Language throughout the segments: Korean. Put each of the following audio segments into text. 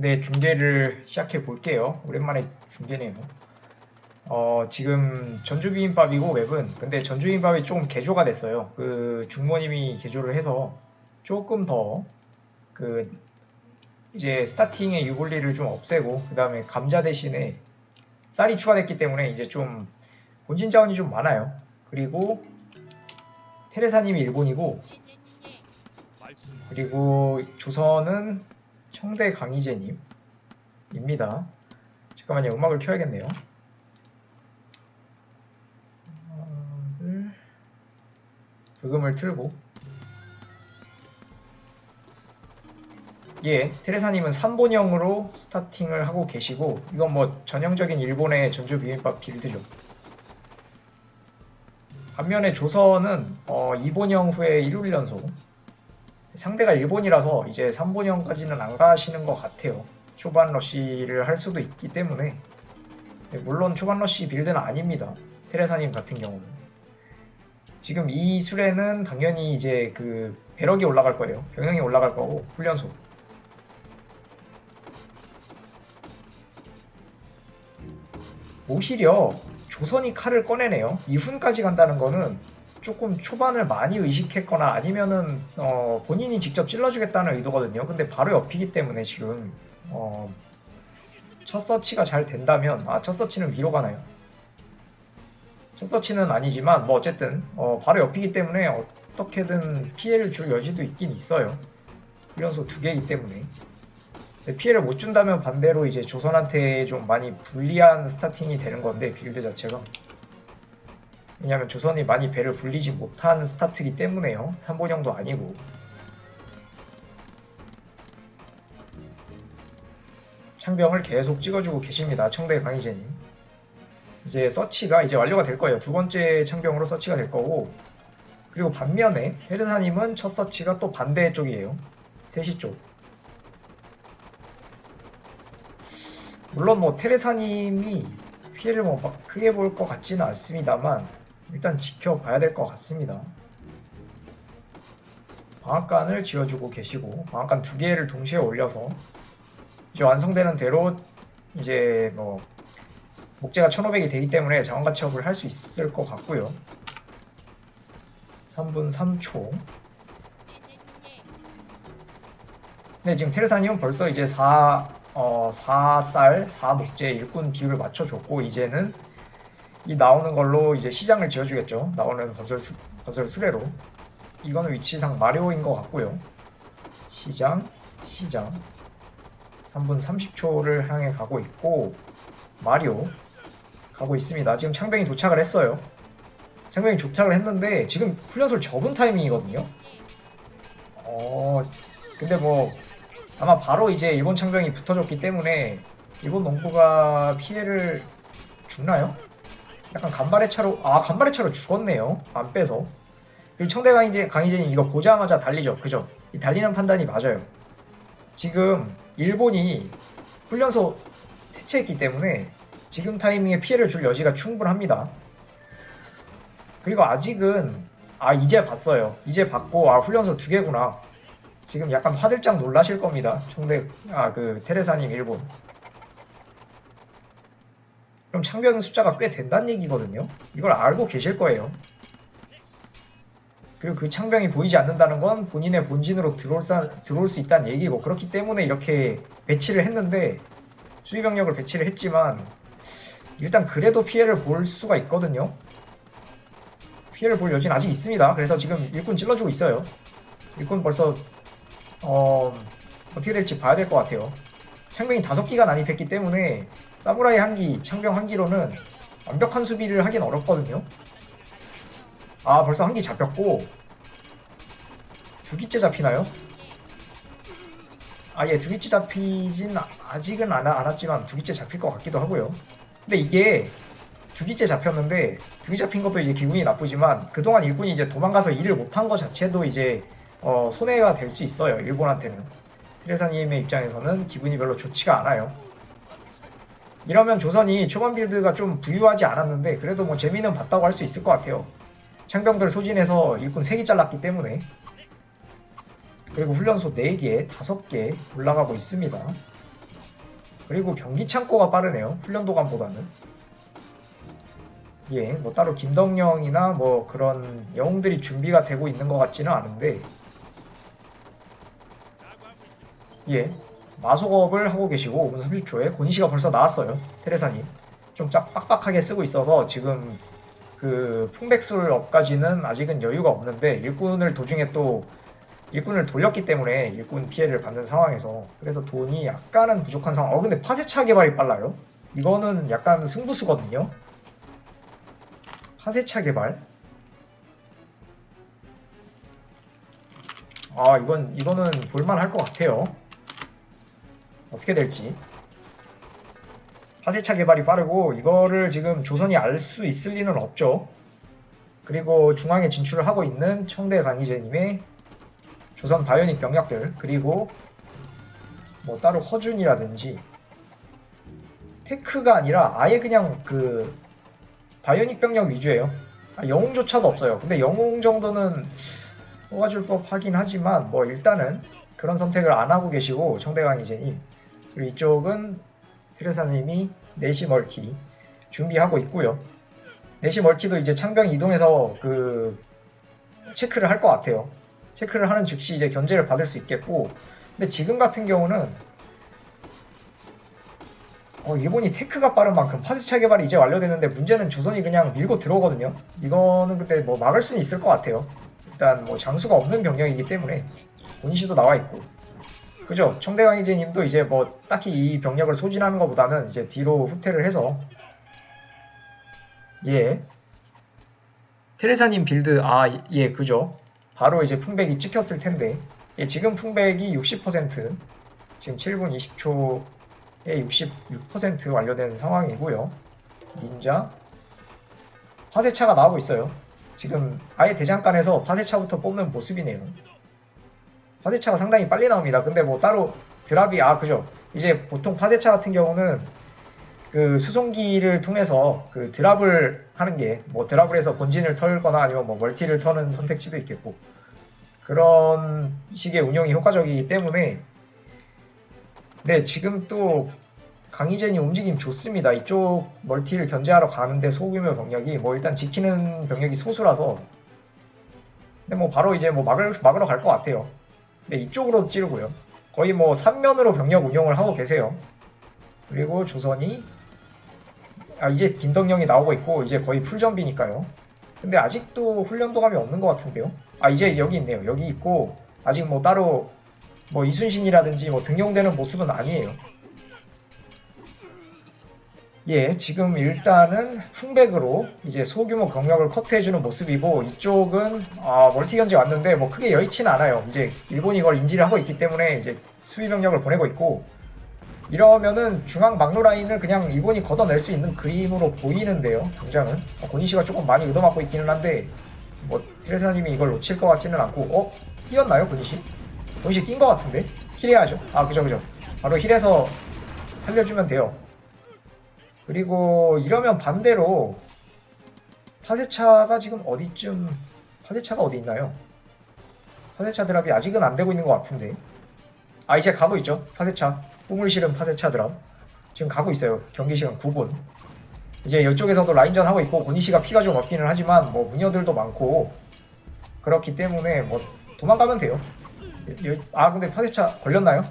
네, 중계를 시작해 볼게요. 오랜만에 중계네요. 어, 지금 전주비빔밥이고 웹은 근데 전주비빔밥이 조금 개조가 됐어요. 그 중모님이 개조를 해서 조금 더 그 이제 스타팅의 유불리를 좀 없애고 그 다음에 감자 대신에 쌀이 추가됐기 때문에 이제 좀 본진 자원이 좀 많아요. 그리고 테레사님이 일본이고 그리고 조선은 청대 강희재님입니다. 잠깐만요, 음악을 켜야겠네요. 음악을 브금을 틀고 예, 테레사님은 3본형으로 스타팅을 하고 계시고 이건 뭐 전형적인 일본의 전주 비빔밥 빌드죠. 반면에 조선은 어, 2본형 후에 1훌연소 상대가 일본이라서 이제 3본형까지는 안 가시는 것 같아요. 초반 러쉬를 할 수도 있기 때문에 네, 물론 초반 러쉬 빌드는 아닙니다. 테레사님 같은 경우는 지금 이 술에는 당연히 이제 그 배럭이 올라갈 거예요. 병영이 올라갈 거고 훈련소 오히려 조선이 칼을 꺼내네요. 2훈까지 간다는 거는 조금 초반을 많이 의식했거나 아니면은 어, 본인이 직접 찔러주겠다는 의도거든요. 근데 바로 옆이기 때문에 지금 어, 첫 서치가 잘 된다면 아 첫 서치는 위로 가나요? 첫 서치는 아니지만 뭐 어쨌든 어, 바로 옆이기 때문에 어떻게든 피해를 줄 여지도 있긴 있어요. 훈련소 두 개이기 때문에 피해를 못 준다면 반대로 이제 조선한테 좀 많이 불리한 스타팅이 되는 건데 빌드 자체가 왜냐하면 조선이 많이 배를 불리지 못한 스타트이기 때문에요. 3본형도 아니고. 창병을 계속 찍어주고 계십니다. 청대 강희재님. 이제 서치가 이제 완료가 될 거예요. 두 번째 창병으로 서치가 될 거고. 그리고 반면에 테르사님은 첫 서치가 또 반대 쪽이에요. 3시 쪽. 물론 뭐 테레사님이 피해를 뭐 막 크게 볼 것 같지는 않습니다만 일단 지켜봐야 될 것 같습니다. 방앗간을 지어주고 계시고 방앗간 두 개를 동시에 올려서 이제 완성되는 대로 이제 뭐 목재가 1500이 되기 때문에 자원가치업을 할 수 있을 것 같고요. 3분 3초. 네, 지금 테레사님은 벌써 이제 4, 어, 4쌀, 4목재 일꾼 비율을 맞춰줬고, 이제는 이 나오는 걸로 이제 시장을 지어주겠죠. 나오는 건설, 수, 건설 수레로. 이거는 위치상 마리오인 것 같고요. 시장, 시장. 3분 30초를 향해 가고 있고, 마리오 가고 있습니다. 지금 창병이 도착을 했어요. 창병이 도착을 했는데, 지금 훈련소를 접은 타이밍이거든요. 어, 근데 뭐, 아마 바로 이제 일본 창병이 붙어줬기 때문에, 일본 농부가 피해를 죽나요? 약간 간발의 차로 아 간발의 차로 죽었네요. 안 빼서. 그리고 청대 강희재 강희재님 이거 보자마자 달리죠. 그죠? 이 달리는 판단이 맞아요. 지금 일본이 훈련소 퇴치했기 때문에 지금 타이밍에 피해를 줄 여지가 충분합니다. 그리고 아직은 아 이제 봤어요. 이제 봤고 아 훈련소 두 개구나. 지금 약간 화들짝 놀라실 겁니다. 청대 아 그 테레사님 일본 그럼 창병 숫자가 꽤 된다는 얘기거든요. 이걸 알고 계실 거예요. 그리고 그 창병이 보이지 않는다는 건 본인의 본진으로 들어올, 사, 들어올 수 있다는 얘기고 그렇기 때문에 이렇게 배치를 했는데 수비 병력을 배치를 했지만 일단 그래도 피해를 볼 수가 있거든요. 피해를 볼 여지는 아직 있습니다. 그래서 지금 일꾼 찔러주고 있어요. 일꾼 벌써 어, 어떻게 될지 봐야 될 것 같아요. 창병이 다섯 기가 난입했기 때문에 사무라이 한기, 창병 한기로는 완벽한 수비를 하긴 어렵거든요. 아 벌써 한기 잡혔고 두 기째 잡히나요? 아예 두 기째 잡히진 아직은 안, 않았지만 두 기째 잡힐 것 같기도 하고요. 근데 이게 두 기째 잡혔는데 두 기 잡힌 것도 이제 기분이 나쁘지만 그동안 일본이 이제 도망가서 일을 못한 것 자체도 이제 어, 손해가 될 수 있어요. 일본한테는. 테레사님의 입장에서는 기분이 별로 좋지가 않아요. 이러면 조선이 초반 빌드가 좀 부유하지 않았는데 그래도 뭐 재미는 봤다고 할 수 있을 것 같아요. 창병들 소진해서 일꾼 3개 잘랐기 때문에 그리고 훈련소 4개, 5개 올라가고 있습니다. 그리고 경기 창고가 빠르네요. 훈련도감보다는. 예, 뭐 따로 김덕령이나 뭐 그런 영웅들이 준비가 되고 있는 것 같지는 않은데, 예, 마속업을 하고 계시고 5분 30초에 고니시가 벌써 나왔어요. 테레사님. 좀 짝, 빡빡하게 쓰고 있어서 지금 그 풍백술 업까지는 아직은 여유가 없는데 일꾼을 도중에 또 일꾼을 돌렸기 때문에 일꾼 피해를 받는 상황에서 그래서 돈이 약간은 부족한 상황. 어 근데 파세차 개발이 빨라요? 이거는 약간 승부수거든요. 파세차 개발. 아 이건 이거는 볼만할 것 같아요. 어떻게 될지. 파세차 개발이 빠르고 이거를 지금 조선이 알 수 있을 리는 없죠. 그리고 중앙에 진출을 하고 있는 청대 강희재님의 조선 바이오닉 병력들 그리고 뭐 따로 허준이라든지 테크가 아니라 아예 그냥 그 바이오닉 병력 위주예요. 아, 영웅조차도 없어요. 근데 영웅 정도는 뽑아줄 법 하긴 하지만 뭐 일단은 그런 선택을 안 하고 계시고 청대강 이제님 이쪽은 테레사님이 내시 멀티 준비하고 있고요. 내시 멀티도 이제 창병 이동해서 그 체크를 할 것 같아요. 체크를 하는 즉시 이제 견제를 받을 수 있겠고 근데 지금 같은 경우는 어, 일본이 테크가 빠른 만큼 파스차 개발이 이제 완료되는데 문제는 조선이 그냥 밀고 들어오거든요. 이거는 근데 뭐 막을 수는 있을 것 같아요. 일단 뭐 장수가 없는 병력이기 때문에 본시도 나와 있고 그죠? 청대강 이제님도 이제 뭐 딱히 이 병력을 소진하는 것보다는 이제 뒤로 후퇴를 해서 예 테레사님 빌드 아 예 그죠? 바로 이제 풍백이 찍혔을 텐데 예, 지금 풍백이 60% 지금 7분 20초에 66% 완료된 상황이고요. 닌자 파세차가 나오고 있어요. 지금 아예 대장간에서 파세차부터 뽑는 모습이네요. 파세차가 상당히 빨리 나옵니다. 근데 뭐 따로 드랍이 아 그죠? 이제 보통 파세차 같은 경우는 그 수송기를 통해서 그 드랍을 하는 게 뭐 드랍을 해서 본진을 털거나 아니면 뭐 멀티를 터는 선택지도 있겠고 그런 식의 운영이 효과적이기 때문에 네 지금 또 강희젠이 움직임 좋습니다. 이쪽 멀티를 견제하러 가는데 소규모 병력이 뭐 일단 지키는 병력이 소수라서 근데 뭐 바로 이제 뭐 막을, 막으러 갈 것 같아요. 네 이쪽으로 찌르고요. 거의 뭐 3면으로 병력 운영을 하고 계세요. 그리고 조선이 아 이제 김덕령이 나오고 있고 이제 거의 풀전비니까요. 근데 아직도 훈련도감이 없는 것 같은데요. 아 이제 여기 있네요. 여기 있고 아직 뭐 따로 뭐 이순신이라든지 뭐 등용되는 모습은 아니에요. 예, 지금 일단은 풍백으로 이제 소규모 경력을 커트해주는 모습이고 이쪽은 아, 멀티 견제 왔는데 뭐 크게 여의치는 않아요. 이제 일본이 이걸 인지를 하고 있기 때문에 이제 수비 병력을 보내고 있고 이러면은 중앙 막루 라인을 그냥 일본이 걷어낼 수 있는 그림으로 보이는데요. 당장은 어, 고니시가 조금 많이 얻어맞고 있기는 한데 뭐 테레사님이 이걸 놓칠 것 같지는 않고 어? 뛰었나요 고니시? 고니시 뛴것 같은데? 힐해야죠. 아 그죠 그죠. 바로 힐해서 살려주면 돼요. 그리고 이러면 반대로 파세차가 지금 어디쯤 파세차가 어디 있나요? 파세차 드랍이 아직은 안 되고 있는 것 같은데. 아 이제 가고 있죠. 파세차. 꿈을 실은 파세차 드랍. 지금 가고 있어요. 경기 시간 9분. 이제 이쪽에서도 라인전 하고 있고 고니시가 피가 좀 없기는 하지만 뭐 무녀들도 많고 그렇기 때문에 뭐 도망가면 돼요. 여- 아 근데 파세차 걸렸나요?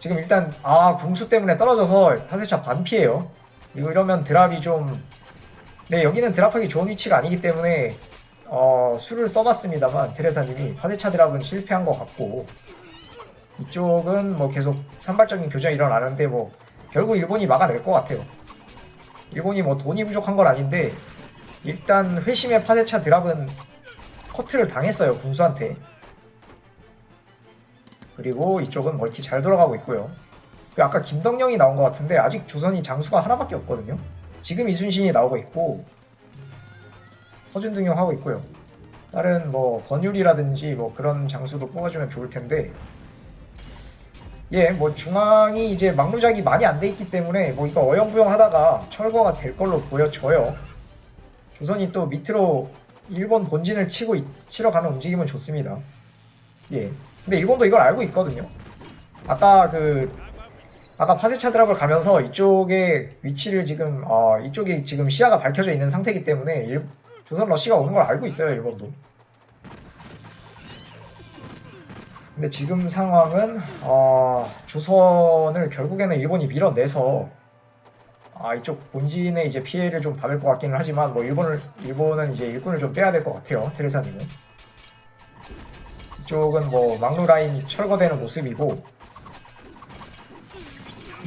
지금 일단 아 궁수 때문에 떨어져서 파세차 반피해요 이러면 드랍이 좀, 네, 여기는 드랍하기 좋은 위치가 아니기 때문에, 어, 수를 써봤습니다만, 테레사님이 파세차 드랍은 실패한 것 같고, 이쪽은 뭐 계속 산발적인 교전이 일어나는데, 뭐, 결국 일본이 막아낼 것 같아요. 일본이 뭐 돈이 부족한 건 아닌데, 일단 회심의 파세차 드랍은 커트를 당했어요, 군수한테. 그리고 이쪽은 멀티 잘 돌아가고 있고요. 그 아까 김덕령이 나온 것 같은데 아직 조선이 장수가 하나밖에 없거든요. 지금 이순신이 나오고 있고 허준등용 하고 있고요. 다른 뭐 권율이라든지 뭐 그런 장수도 뽑아주면 좋을 텐데 예, 뭐 중앙이 이제 막루작이 많이 안 돼 있기 때문에 뭐 이거 어영부영 하다가 철거가 될 걸로 보여져요. 조선이 또 밑으로 일본 본진을 치고 있- 치러 가는 움직임은 좋습니다. 예. 근데 일본도 이걸 알고 있거든요. 아까 그 아까 파세차 드랍을 가면서 이쪽에 위치를 지금 어, 이쪽에 지금 시야가 밝혀져 있는 상태이기 때문에 일- 조선 러시가 오는 걸 알고 있어요 일본도. 근데 지금 상황은 어, 조선을 결국에는 일본이 밀어내서 아 이쪽 본진에 이제 피해를 좀 받을 것 같기는 하지만 뭐 일본을 일본은 이제 일꾼을 좀 빼야 될 것 같아요 테레사님은. 이쪽은 뭐 막루 라인 철거되는 모습이고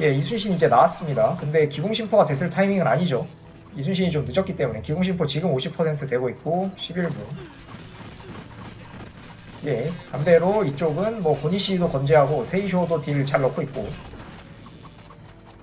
예, 이순신 이제 나왔습니다. 근데 기공심포가 됐을 타이밍은 아니죠. 이순신이 좀 늦었기 때문에 기공심포 지금 50% 되고 있고 11분. 예, 반대로 이쪽은 뭐 고니시도 건재하고 세이쇼도 딜 잘 넣고 있고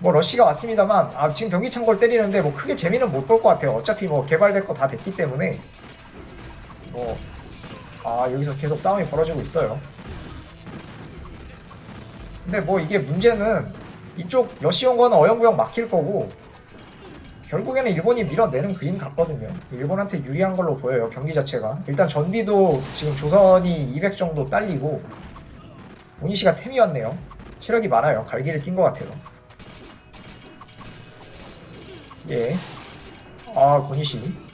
뭐 러시가 왔습니다만 아 지금 경기 창고를 때리는데 뭐 크게 재미는 못 볼 것 같아요. 어차피 뭐 개발될 거 다 됐기 때문에 뭐 아 여기서 계속 싸움이 벌어지고 있어요. 근데 뭐 이게 문제는 이쪽 러시온거는 어영부영 막힐 거고 결국에는 일본이 밀어내는 그림 같거든요. 일본한테 유리한 걸로 보여요. 경기 자체가. 일단 전비도 지금 조선이 200 정도 딸리고 오니시가 템이었네요. 체력이 많아요. 갈기를 낀 것 같아요. 예. 아, 고니시.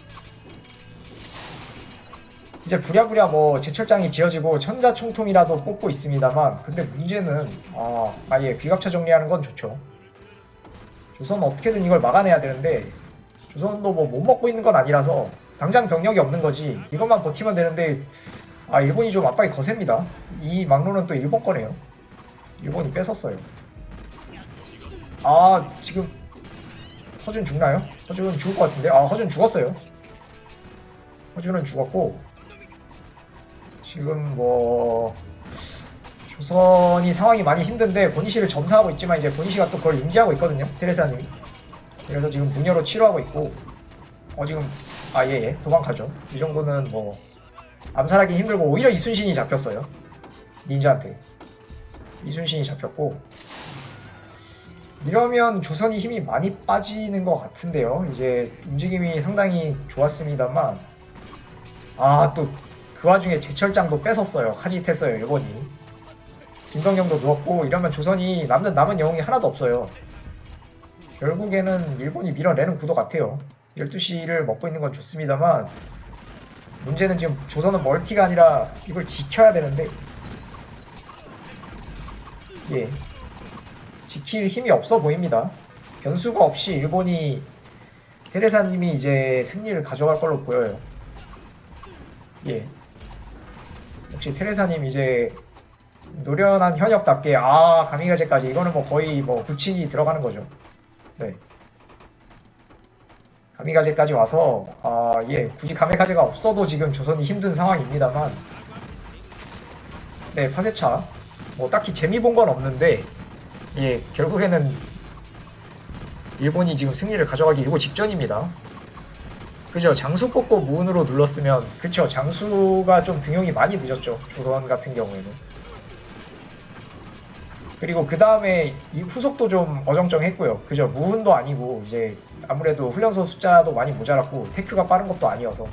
이제 부랴부랴 뭐 제철장이 지어지고 천자총통이라도 뽑고 있습니다만 근데 문제는 아, 아예 비갑차 정리하는 건 좋죠. 조선은 어떻게든 이걸 막아내야 되는데 조선도 뭐 못 먹고 있는 건 아니라서 당장 병력이 없는 거지 이것만 버티면 되는데 아 일본이 좀 압박이 거셉니다. 이 막로는 또 일본 거네요. 일본이 뺏었어요. 아 지금 허준 죽나요? 허준 죽을 것 같은데 아 허준 죽었어요. 허준은 죽었고 지금 뭐 조선이 상황이 많이 힘든데 고니시를 점사하고 있지만 이제 고니시가 또 그걸 인지하고 있거든요 테레사님이 그래서 지금 무녀로 치료하고 있고 어 지금 아 예예 도망가죠. 이 정도는 뭐 암살하기 힘들고 오히려 이순신이 잡혔어요 닌자한테. 이순신이 잡혔고. 이러면 조선이 힘이 많이 빠지는 것 같은데요. 이제 움직임이 상당히 좋았습니다만 아또 그 와중에 제철장도 뺏었어요 카짓했어요 일본이 김동경도 누웠고 이러면 조선이 남는 남은 영웅이 하나도 없어요. 결국에는 일본이 밀어내는 구도 같아요. 12시를 먹고 있는 건 좋습니다만 문제는 지금 조선은 멀티가 아니라 이걸 지켜야 되는데 예 지킬 힘이 없어 보입니다. 변수가 없이 일본이 테레사님이 이제 승리를 가져갈 걸로 보여요. 예. 역시 테레사님 이제 노련한 현역답게 아 가미가제까지 이거는 뭐 거의 뭐 구친이 들어가는 거죠. 네. 가미가제까지 와서 아예 굳이 가미가제가 없어도 지금 조선이 힘든 상황입니다만 네 파세차 뭐 딱히 재미 본 건 없는데 예 결국에는 일본이 지금 승리를 가져가기 일보 직전입니다. 그죠. 장수 뽑고 무운으로 눌렀으면 그쵸. 장수가 좀 등용이 많이 늦었죠. 조선 같은 경우에는. 그리고 그 다음에 이 후속도 좀 어정쩡했고요. 그죠? 무흔도 아니고 이제 아무래도 훈련소 숫자도 많이 모자랐고 테크가 빠른 것도 아니어서